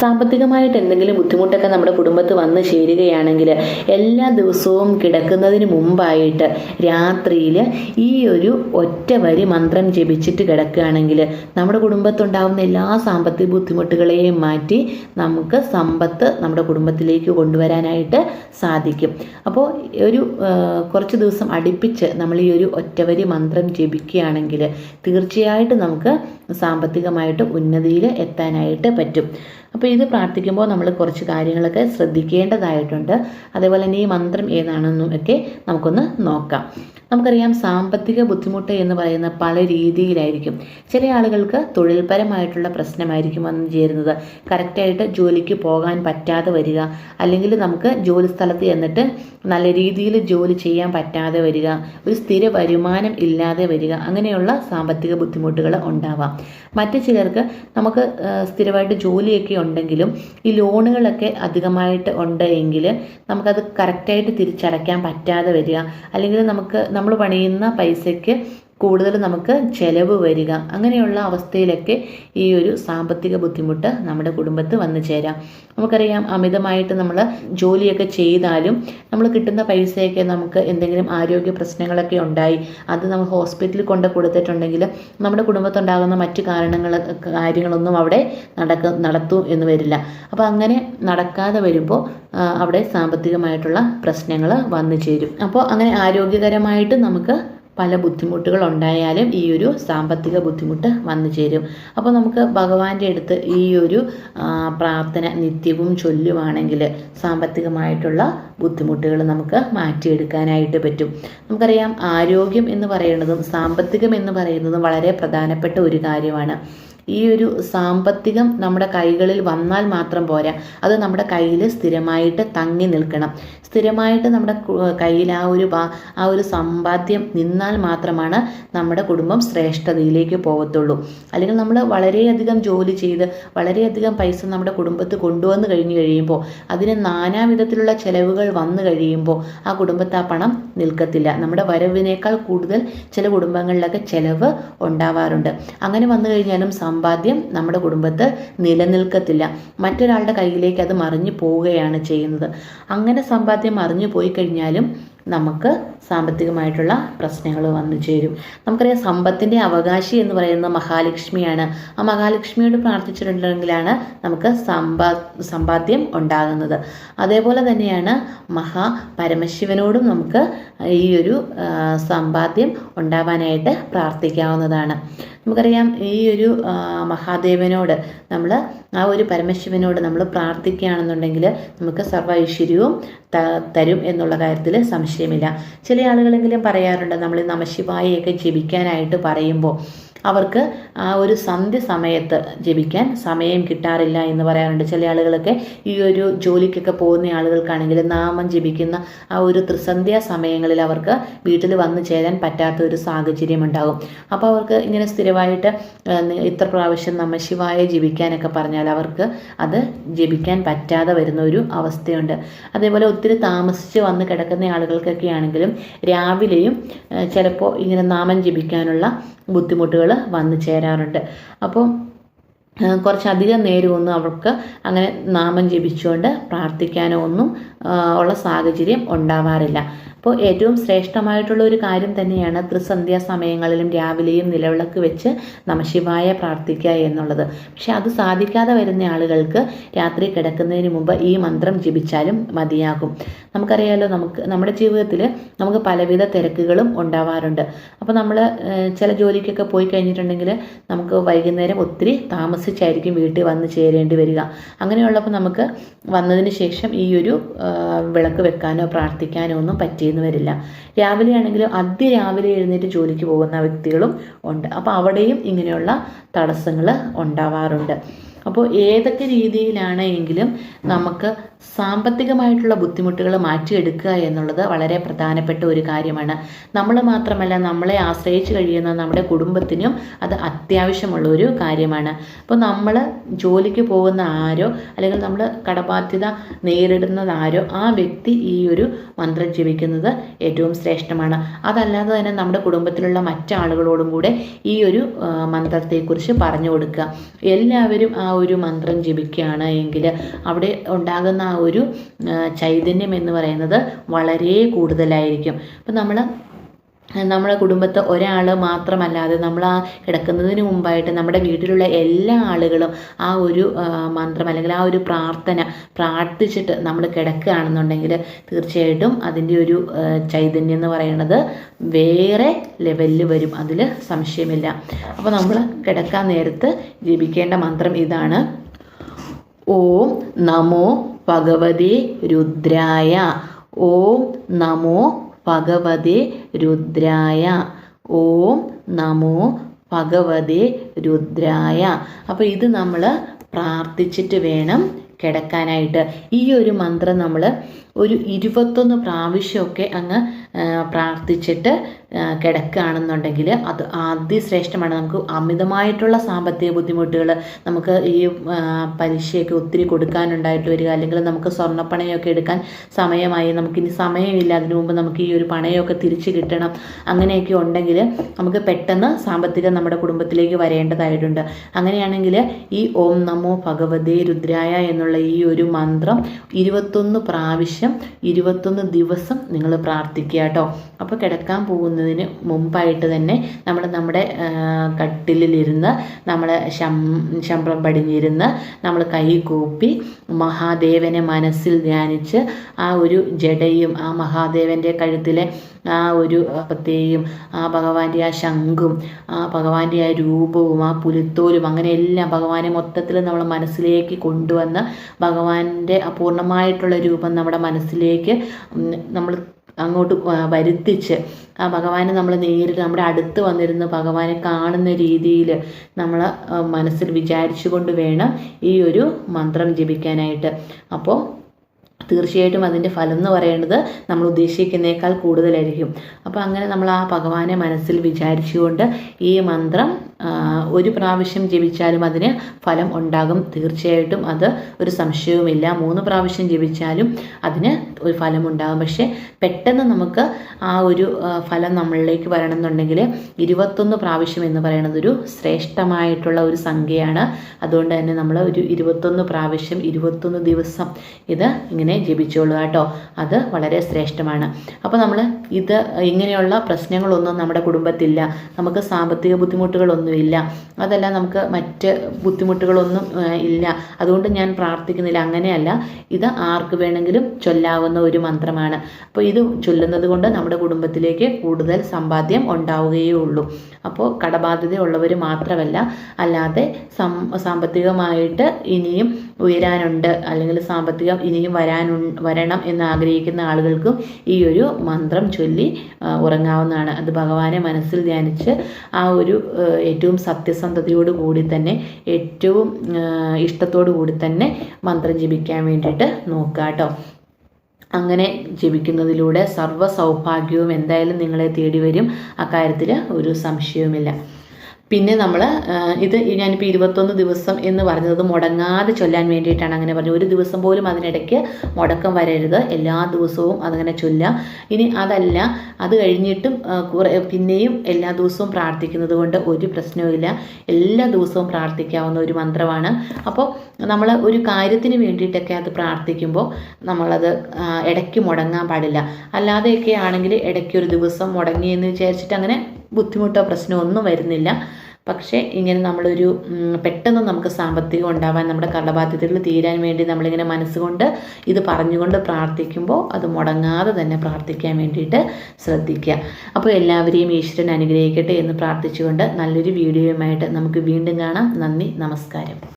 സാമ്പത്തികമായിട്ട് എന്തെങ്കിലും ബുദ്ധിമുട്ടൊക്കെ നമ്മുടെ കുടുംബത്ത് വന്ന് ചേരുകയാണെങ്കിൽ എല്ലാ ദിവസവും കിടക്കുന്നതിന് മുമ്പായിട്ട് രാത്രിയിൽ ഈ ഒരു ഒറ്റ വരി മന്ത്രം ജപിച്ചിട്ട് കിടക്കുകയാണെങ്കിൽ നമ്മുടെ കുടുംബത്തുണ്ടാകുന്ന എല്ലാ സാമ്പത്തിക ബുദ്ധിമുട്ടുകളെയും മാറ്റി നമുക്ക് സമ്പത്ത് നമ്മുടെ കുടുംബത്തിലേക്ക് കൊണ്ടുവരാനായിട്ട് സാധിക്കും. അപ്പോൾ ഒരു കുറച്ച് ദിവസം അടുപ്പിച്ച് നമ്മൾ ഈ ഒരു ഒറ്റവരി മന്ത്രം ജപിക്കുകയാണെങ്കിൽ തീർച്ചയായിട്ടും നമുക്ക് സാമ്പത്തികമായിട്ട് ഉന്നതിയിൽ എത്താനായിട്ട് പറ്റും. അപ്പോൾ ഇത് പ്രാർത്ഥിക്കുമ്പോൾ നമ്മൾ കുറച്ച് കാര്യങ്ങളൊക്കെ ശ്രദ്ധിക്കേണ്ടതായിട്ടുണ്ട്. അതേപോലെ തന്നെ ഈ മന്ത്രം ഏതാണെന്നും ഒക്കെ നമുക്കൊന്ന് നോക്കാം. നമുക്കറിയാം സാമ്പത്തിക ബുദ്ധിമുട്ട് എന്ന് പറയുന്ന പല രീതിയിലായിരിക്കും. ചില ആളുകൾക്ക് തൊഴിൽപരമായിട്ടുള്ള പ്രശ്നമായിരിക്കും വന്നു ചേരുന്നത്. കറക്റ്റായിട്ട് ജോലിക്ക് പോകാൻ പറ്റാതെ വരിക അല്ലെങ്കിൽ നമുക്ക് ജോലി സ്ഥലത്ത് ചെന്നിട്ട് നല്ല രീതിയിൽ ജോലി ചെയ്യാൻ പറ്റാതെ വരിക ഒരു സ്ഥിര വരുമാനം ഇല്ലാതെ വരിക അങ്ങനെയുള്ള സാമ്പത്തിക ബുദ്ധിമുട്ടുകൾ ഉണ്ടാവാം. മറ്റു ചിലർക്ക് നമുക്ക് സ്ഥിരമായിട്ട് ജോലിയൊക്കെ ഉണ്ടെങ്കിലും ഈ ലോണുകളൊക്കെ അധികമായിട്ട് ഉണ്ട് എങ്കിൽ നമുക്കത് കറക്റ്റായിട്ട് തിരിച്ചടയ്ക്കാൻ പറ്റാതെ വരിക. അല്ലെങ്കിൽ നമുക്ക് നമ്മൾ പണിയുന്ന പൈസയ്ക്ക് കൂടുതൽ നമുക്ക് ചെലവ് വരിക. അങ്ങനെയുള്ള അവസ്ഥയിലൊക്കെ ഈ ഒരു സാമ്പത്തിക ബുദ്ധിമുട്ട് നമ്മുടെ കുടുംബത്ത് വന്നു ചേരാം. നമുക്കറിയാം അമിതമായിട്ട് നമ്മൾ ജോലിയൊക്കെ ചെയ്താലും നമ്മൾ കിട്ടുന്ന പൈസയൊക്കെ നമുക്ക് എന്തെങ്കിലും ആരോഗ്യ പ്രശ്നങ്ങളൊക്കെ ഉണ്ടായി. അത് നമ്മൾ ഹോസ്പിറ്റലിൽ കൊണ്ട് കൊടുത്തിട്ടുണ്ടെങ്കിൽ നമ്മുടെ കുടുംബത്തുണ്ടാകുന്ന മറ്റു കാരണങ്ങൾ കാര്യങ്ങളൊന്നും അവിടെ നടക്ക നടത്തൂ എന്ന് വരില്ല. അപ്പോൾ അങ്ങനെ നടക്കാതെ വരുമ്പോൾ അവിടെ സാമ്പത്തികമായിട്ടുള്ള പ്രശ്നങ്ങൾ വന്നു ചേരും. അപ്പോൾ അങ്ങനെ ആരോഗ്യകരമായിട്ട് നമുക്ക് പല ബുദ്ധിമുട്ടുകൾ ഉണ്ടായാലും ഈ ഒരു സാമ്പത്തിക ബുദ്ധിമുട്ട് വന്നു ചേരും. അപ്പോൾ നമുക്ക് ഭഗവാന്റെ അടുത്ത് ഈ ഒരു പ്രാർത്ഥന നിത്യവും ചൊല്ലുവാണെങ്കിൽ സാമ്പത്തികമായിട്ടുള്ള ബുദ്ധിമുട്ടുകൾ നമുക്ക് മാറ്റിയെടുക്കാനായിട്ട് പറ്റും. നമുക്കറിയാം ആരോഗ്യം എന്ന് പറയുന്നതും സാമ്പത്തികം എന്ന് പറയുന്നതും വളരെ പ്രധാനപ്പെട്ട ഒരു കാര്യമാണ്. ഈ ഒരു സാമ്പത്തികം നമ്മുടെ കൈകളിൽ വന്നാൽ മാത്രം പോരാ. അത് നമ്മുടെ കയ്യിൽ സ്ഥിരമായിട്ട് തങ്ങി നിൽക്കണം. സ്ഥിരമായിട്ട് നമ്മുടെ കയ്യിൽ ആ ഒരു ആ ഒരു സമ്പാദ്യം നിന്നാൽ മാത്രമാണ് നമ്മുടെ കുടുംബം ശ്രേഷ്ഠതയിലേക്ക് പോകത്തുള്ളൂ അല്ലെങ്കിൽ നമ്മൾ വളരെയധികം ജോലി ചെയ്ത് വളരെയധികം പൈസ നമ്മുടെ കുടുംബത്ത് കൊണ്ടുവന്ന് കഴിഞ്ഞു കഴിയുമ്പോൾ അതിന് നാനാവിധത്തിലുള്ള ചെലവുകൾ വന്നു കഴിയുമ്പോൾ ആ കുടുംബത്തെ ആ പണം നിൽക്കത്തില്ല. നമ്മുടെ വരവിനേക്കാൾ കൂടുതൽ ചില കുടുംബങ്ങളിലൊക്കെ ചെലവ് ഉണ്ടാവാറുണ്ട്. അങ്ങനെ വന്നു കഴിഞ്ഞാലും സമ്പാദ്യം നമ്മുടെ കുടുംബത്ത് നിലനിൽക്കത്തില്ല. മറ്റൊരാളുടെ കയ്യിലേക്ക് അത് മറിഞ്ഞു പോവുകയാണ് ചെയ്യുന്നത്. അങ്ങനെ സമ്പാദ്യം മറിഞ്ഞു പോയി കഴിഞ്ഞാലും നമുക്ക് സാമ്പത്തികമായിട്ടുള്ള പ്രശ്നങ്ങൾ വന്നു ചേരും. നമുക്കറിയാം സമ്പത്തിന്റെ അവകാശി എന്ന് പറയുന്നത് മഹാലക്ഷ്മിയാണ്. ആ മഹാലക്ഷ്മിയോട് പ്രാർത്ഥിച്ചിട്ടുണ്ടെങ്കിലാണ് നമുക്ക് സമ്പാ സമ്പാദ്യം ഉണ്ടാകുന്നത്. അതേപോലെ തന്നെയാണ് മഹാ പരമശിവനോടും നമുക്ക് ഈ ഒരു സമ്പാദ്യം ഉണ്ടാവാനായിട്ട് പ്രാർത്ഥിക്കാവുന്നതാണ്. നമുക്കറിയാം ഈ ഒരു മഹാദേവനോട് നമ്മൾ ആ ഒരു പരമശിവനോട് നമ്മൾ പ്രാർത്ഥിക്കുകയാണെന്നുണ്ടെങ്കിൽ നമുക്ക് സർവ ഐശ്വര്യവും തരും എന്നുള്ള കാര്യത്തിൽ സംശയമില്ല. ചില ആളുകളെങ്കിലും പറയാറുണ്ട് നമ്മൾ നമശിവായൊക്കെ ജപിക്കാനായിട്ട് പറയുമ്പോൾ അവർക്ക് ആ ഒരു സന്ധ്യ സമയത്ത് ജപിക്കാൻ സമയം കിട്ടാറില്ല എന്ന് പറയാറുണ്ട്. ചില ആളുകളൊക്കെ ഈ ഒരു ജോലിക്കൊക്കെ പോകുന്ന ആളുകൾക്കാണെങ്കിൽ നാമം ജപിക്കുന്ന ആ ഒരു ത്രിസന്ധ്യ സമയങ്ങളിൽ അവർക്ക് വീട്ടിൽ വന്നു ചേരാൻ പറ്റാത്ത ഒരു സാഹചര്യം ഉണ്ടാകും. അപ്പോൾ അവർക്ക് ഇങ്ങനെ സ്ഥിരമായിട്ട് ഇത്ര പ്രാവശ്യം നമ്മ ശിവായ ജപിക്കാനൊക്കെ പറഞ്ഞാൽ അവർക്ക് അത് ജപിക്കാൻ പറ്റാതെ വരുന്ന ഒരു അവസ്ഥയുണ്ട്. അതേപോലെ ഒത്തിരി താമസിച്ച് വന്ന് കിടക്കുന്ന ആളുകൾക്കൊക്കെ ആണെങ്കിലും രാവിലെയും ചിലപ്പോൾ ഇങ്ങനെ നാമം ജപിക്കാനുള്ള ബുദ്ധിമുട്ടുകൾ വന്നു ചേരാറുണ്ട്. അപ്പോൾ കുറച്ചധികം നേരമൊന്നും അവർക്ക് അങ്ങനെ നാമം ജപിച്ചുകൊണ്ട് പ്രാർത്ഥിക്കാനോ ഒന്നും ഉള്ള സാഹചര്യം ഉണ്ടാവാറില്ല. അപ്പോൾ ഏറ്റവും ശ്രേഷ്ഠമായിട്ടുള്ള ഒരു കാര്യം തന്നെയാണ് ത്രിസന്ധ്യാ സമയങ്ങളിലും രാവിലെയും നിലവിളക്ക് വെച്ച് നമശിവായ പ്രാർത്ഥിക്കുക എന്നുള്ളത്. പക്ഷെ അത് സാധിക്കാതെ വരുന്ന ആളുകൾക്ക് രാത്രി കിടക്കുന്നതിന് മുമ്പ് ഈ മന്ത്രം ജപിച്ചാലും മതിയാകും. നമുക്കറിയാലോ നമുക്ക് നമ്മുടെ ജീവിതത്തിൽ നമുക്ക് പലവിധ തിരക്കുകളും ഉണ്ടാവാറുണ്ട്. അപ്പോൾ നമ്മൾ ചില ജോലിക്കൊക്കെ പോയി കഴിഞ്ഞിട്ടുണ്ടെങ്കിൽ നമുക്ക് വൈകുന്നേരം ഒത്തിരി താമസിച്ചായിരിക്കും വീട്ടിൽ വന്ന് ചേരേണ്ടി വരിക. അങ്ങനെയുള്ളപ്പോൾ നമുക്ക് വന്നതിന് ശേഷം ഈ ഒരു വിളക്ക് വെക്കാനോ പ്രാർത്ഥിക്കാനോ ഒന്നും പറ്റിയെന്ന് വരില്ല രാവിലെ ആണെങ്കിലും അതിരാവിലെ എഴുന്നേറ്റ് ജോലിക്ക് പോകുന്ന വ്യക്തികളും ഉണ്ട്. അപ്പോൾ അവിടെയും ഇങ്ങനെയുള്ള തടസ്സങ്ങൾ ഉണ്ടാവാറുണ്ട്. അപ്പോൾ ഏതൊക്കെ രീതിയിലാണ് എങ്കിലും നമുക്ക് സാമ്പത്തികമായിട്ടുള്ള ബുദ്ധിമുട്ടുകൾ മാറ്റിയെടുക്കുക എന്നുള്ളത് വളരെ പ്രധാനപ്പെട്ട ഒരു കാര്യമാണ്. നമ്മൾ മാത്രമല്ല നമ്മളെ ആശ്രയിച്ച് കഴിയുന്ന നമ്മുടെ കുടുംബത്തിനും അത് അത്യാവശ്യമുള്ള ഒരു കാര്യമാണ്. അപ്പോൾ നമ്മൾ ജോലിക്ക് പോകുന്ന ആരോ അല്ലെങ്കിൽ നമ്മൾ കടബാധ്യത നേരിടുന്നത് ആരോ ആ വ്യക്തി ഈ ഒരു മന്ത്രം ജീവിക്കുന്നത് ഏറ്റവും ശ്രേഷ്ഠമാണ്. അതല്ലാതെ തന്നെ നമ്മുടെ കുടുംബത്തിലുള്ള മറ്റാളുകളോടും കൂടെ ഈ ഒരു മന്ത്രത്തെക്കുറിച്ച് പറഞ്ഞു കൊടുക്കുക. എല്ലാവരും ആ ഒരു മന്ത്രം ജപിക്കുകയാണ്. എങ്കിൽ അവിടെ ഉണ്ടാകുന്ന ആ ഒരു ചൈതന്യം എന്ന് പറയുന്നത് വളരെ കൂടുതലായിരിക്കും. അപ്പം നമ്മൾ നമ്മുടെ കുടുംബത്തെ ഒരാൾ മാത്രമല്ലാതെ നമ്മൾ ആ കിടക്കുന്നതിന് മുമ്പായിട്ട് നമ്മുടെ വീട്ടിലുള്ള എല്ലാ ആളുകളും ആ ഒരു മന്ത്രം അല്ലെങ്കിൽ ആ ഒരു പ്രാർത്ഥന പ്രാർത്ഥിച്ചിട്ട് നമ്മൾ കിടക്കുകയാണെന്നുണ്ടെങ്കിൽ തീർച്ചയായിട്ടും അതിന്റെ ഒരു ചൈതന്യം എന്ന് പറയുന്നത് വേറെ ലെവലിൽ വരും. അതിൽ സംശയമില്ല. അപ്പോൾ നമ്മൾ കിടക്കാൻ നേരത്ത് ജപിക്കേണ്ട മന്ത്രം ഇതാണ്. ഓം നമോ ഭഗവതി രുദ്രായ. ഓം നമോ ഭഗവതി രുദ്രായ. ഓം നമോ ഭഗവതി രുദ്രായ. അപ്പോൾ ഇത് നമ്മൾ പ്രാർത്ഥിച്ചിട്ട് വേണം കിടക്കാനായിട്ട്. ഈ ഒരു മന്ത്രം നമ്മൾ ഒരു ഇരുപത്തൊന്ന് പ്രാവശ്യമൊക്കെ അങ്ങ് പ്രാർത്ഥിച്ചിട്ട് കിടക്കുകയാണെന്നുണ്ടെങ്കിൽ അത് അതിശ്രേഷ്ഠമാണ്. നമുക്ക് അമിതമായിട്ടുള്ള സാമ്പത്തിക ബുദ്ധിമുട്ടുകൾ നമുക്ക് ഈ പലിശയൊക്കെ ഒത്തിരി കൊടുക്കാനുണ്ടായിട്ട് വരിക അല്ലെങ്കിൽ നമുക്ക് സ്വർണപ്പണയൊക്കെ എടുക്കാൻ സമയമായി നമുക്കിനി സമയമില്ല അതിനു മുമ്പ് നമുക്ക് ഈ ഒരു പണയൊക്കെ തിരിച്ചു കിട്ടണം അങ്ങനെയൊക്കെ ഉണ്ടെങ്കിൽ നമുക്ക് പെട്ടെന്ന് സാമ്പത്തികം നമ്മുടെ കുടുംബത്തിലേക്ക് വരേണ്ടതായിട്ടുണ്ട്. അങ്ങനെയാണെങ്കിൽ ഈ ഓം നമോ ഭഗവതേ രുദ്രായ എന്നുള്ള ഈ ഒരു മന്ത്രം ഇരുപത്തൊന്ന് പ്രാവശ്യം ഇരുപത്തൊന്ന് ദിവസം നിങ്ങൾ പ്രാർത്ഥിക്കുക കേട്ടോ. അപ്പോൾ കിടക്കാൻ പോകുന്നതിന് മുമ്പായിട്ട് തന്നെ നമ്മൾ നമ്മുടെ കട്ടിലിരുന്ന് നമ്മൾ ശം ശമ്പളം പടിഞ്ഞിരുന്ന് നമ്മൾ കൈ കൂപ്പി മഹാദേവനെ മനസ്സിൽ ധ്യാനിച്ച് ആ ഒരു ജടയും ആ മഹാദേവന്റെ കഴുത്തിലെ ആ ഒരു പ്രത്യേകം ആ ഭഗവാന്റെ ആ ശംഖും ആ ഭഗവാന്റെ ആ രൂപവും ആ പുലിത്തോലും അങ്ങനെ എല്ലാം ഭഗവാനെ മൊത്തത്തിൽ നമ്മൾ മനസ്സിലേക്ക് കൊണ്ടുവന്ന് ഭഗവാന്റെ അപൂർണമായിട്ടുള്ള രൂപം നമ്മുടെ മനസ്സിലേക്ക് നമ്മൾ അങ്ങോട്ട് വരുത്തിച്ച് ആ ഭഗവാനെ നമ്മൾ നേരിട്ട് നമ്മുടെ അടുത്ത് വന്നിരുന്ന് ഭഗവാനെ കാണുന്ന രീതിയിൽ നമ്മൾ മനസ്സിൽ വിചാരിച്ചുകൊണ്ട് വേണം ഈ ഒരു മന്ത്രം ജപിക്കാനായിട്ട്. അപ്പോൾ തീർച്ചയായിട്ടും അതിന്റെ ഫലം എന്ന് പറയുന്നത് നമ്മൾ ഉദ്ദേശിക്കുന്നേക്കാൾ കൂടുതലായിരിക്കും. അപ്പോൾ അങ്ങനെ നമ്മൾ ആ ഭഗവാനെ മനസ്സിൽ വിചാരിച്ചുകൊണ്ട് ഈ മന്ത്രം ഒരു പ്രാവശ്യം ജപിച്ചാലും അതിന് ഫലം ഉണ്ടാകും. തീർച്ചയായിട്ടും അത് ഒരു സംശയവുമില്ല. മൂന്ന് പ്രാവശ്യം ജപിച്ചാലും അതിന് ഒരു ഫലം ഉണ്ടാകും. പക്ഷേ പെട്ടെന്ന് നമുക്ക് ആ ഒരു ഫലം നമ്മളിലേക്ക് വരണം എന്നുണ്ടെങ്കിൽ ഇരുപത്തൊന്ന് പ്രാവശ്യം എന്ന് പറയുന്നത് ഒരു ശ്രേഷ്ഠമായിട്ടുള്ള ഒരു സംഖ്യയാണ്. അതുകൊണ്ട് തന്നെ നമ്മൾ ഒരു ഇരുപത്തൊന്ന് പ്രാവശ്യം ഇരുപത്തൊന്ന് ദിവസം ഇത് ഇങ്ങനെ ജപിച്ചോളൂ കേട്ടോ. അത് വളരെ ശ്രേഷ്ഠമാണ്. അപ്പോൾ നമ്മൾ ഇത് ഇങ്ങനെയുള്ള പ്രശ്നങ്ങളൊന്നും നമ്മുടെ കുടുംബത്തില്ല. നമുക്ക് സാമ്പത്തിക ബുദ്ധിമുട്ടുകളൊന്നുമില്ല. അതല്ല നമുക്ക് മറ്റ് ബുദ്ധിമുട്ടുകളൊന്നും ഇല്ല. അതുകൊണ്ട് ഞാൻ പ്രാർത്ഥിക്കുന്നില്ല. അങ്ങനെയല്ല. ഇത് ആർക്ക് വേണമെങ്കിലും ചൊല്ലാവുന്ന ഒരു മന്ത്രമാണ്. അപ്പോൾ ഇത് ചൊല്ലുന്നത് കൊണ്ട് നമ്മുടെ കുടുംബത്തിലേക്ക് കൂടുതൽ സമ്പാദ്യം ഉണ്ടാവുകയേ ഉള്ളൂ അപ്പോൾ കടബാധ്യത ഉള്ളവർ മാത്രമല്ല അല്ലാതെ സാമ്പത്തികമായിട്ട് ഇനിയും ഉയരാനുണ്ട്. അല്ലെങ്കിൽ സാമ്പത്തികം ഇനിയും വരാൻ വരണം എന്ന് ആഗ്രഹിക്കുന്ന ആളുകൾക്കും ഈ ഒരു മന്ത്രം ചൊല്ലി ഉറങ്ങാവുന്നതാണ്. അത് ഭഗവാനെ മനസ്സിൽ ധ്യാനിച്ച് ആ ഒരു ഏറ്റവും സത്യസന്ധതയോട് കൂടി തന്നെ ഏറ്റവും ഇഷ്ടത്തോടു കൂടി തന്നെ മന്ത്രം ജപിക്കാൻ വേണ്ടിയിട്ട് നോക്കുക കേട്ടോ അങ്ങനെ ജപിക്കുന്നതിലൂടെ സർവ സൗഭാഗ്യവും എന്തായാലും നിങ്ങളെ തേടി വരും അക്കാര്യത്തിൽ ഒരു സംശയവുമില്ല. പിന്നെ നമ്മൾ ഇത് ഞാനിപ്പോൾ ഇരുപത്തൊന്ന് ദിവസം എന്ന് പറഞ്ഞത് മുടങ്ങാതെ ചൊല്ലാൻ വേണ്ടിയിട്ടാണ് അങ്ങനെ പറഞ്ഞത്. ഒരു ദിവസം പോലും അതിനിടയ്ക്ക് മുടക്കം വരരുത്. എല്ലാ ദിവസവും അതങ്ങനെ ചൊല്ലാം ഇനി അതല്ല അത് കഴിഞ്ഞിട്ടും കുറേ പിന്നെയും എല്ലാ ദിവസവും പ്രാർത്ഥിക്കുന്നത് കൊണ്ട് ഒരു പ്രശ്നവുമില്ല എല്ലാ ദിവസവും പ്രാർത്ഥിക്കാവുന്ന ഒരു മന്ത്രമാണ്. അപ്പോൾ നമ്മൾ ഒരു കാര്യത്തിന് വേണ്ടിയിട്ടൊക്കെ അത് പ്രാർത്ഥിക്കുമ്പോൾ നമ്മളത് ഇടയ്ക്ക് മുടങ്ങാൻ പാടില്ല. അല്ലാതെയൊക്കെ ആണെങ്കിൽ ഇടയ്ക്ക് ഒരു ദിവസം മുടങ്ങിയെന്ന് വിചാരിച്ചിട്ട് അങ്ങനെ ബുദ്ധിമുട്ടോ പ്രശ്നമോ ഒന്നും വരുന്നില്ല. പക്ഷേ ഇങ്ങനെ നമ്മളൊരു പെട്ടെന്ന് നമുക്ക് സാമ്പത്തികം ഉണ്ടാവാൻ നമ്മുടെ കടബാധ്യതകൾ തീരാൻ വേണ്ടി നമ്മളിങ്ങനെ മനസ്സുകൊണ്ട് ഇത് പറഞ്ഞുകൊണ്ട് പ്രാർത്ഥിക്കുമ്പോൾ അത് മുടങ്ങാതെ തന്നെ പ്രാർത്ഥിക്കാൻ വേണ്ടിയിട്ട് ശ്രദ്ധിക്കുക. അപ്പോൾ എല്ലാവരെയും ഈശ്വരൻ അനുഗ്രഹിക്കട്ടെ എന്ന് പ്രാർത്ഥിച്ചുകൊണ്ട് നല്ലൊരു വീഡിയോയുമായിട്ട് നമുക്ക് വീണ്ടും കാണാം. നന്ദി നമസ്കാരം.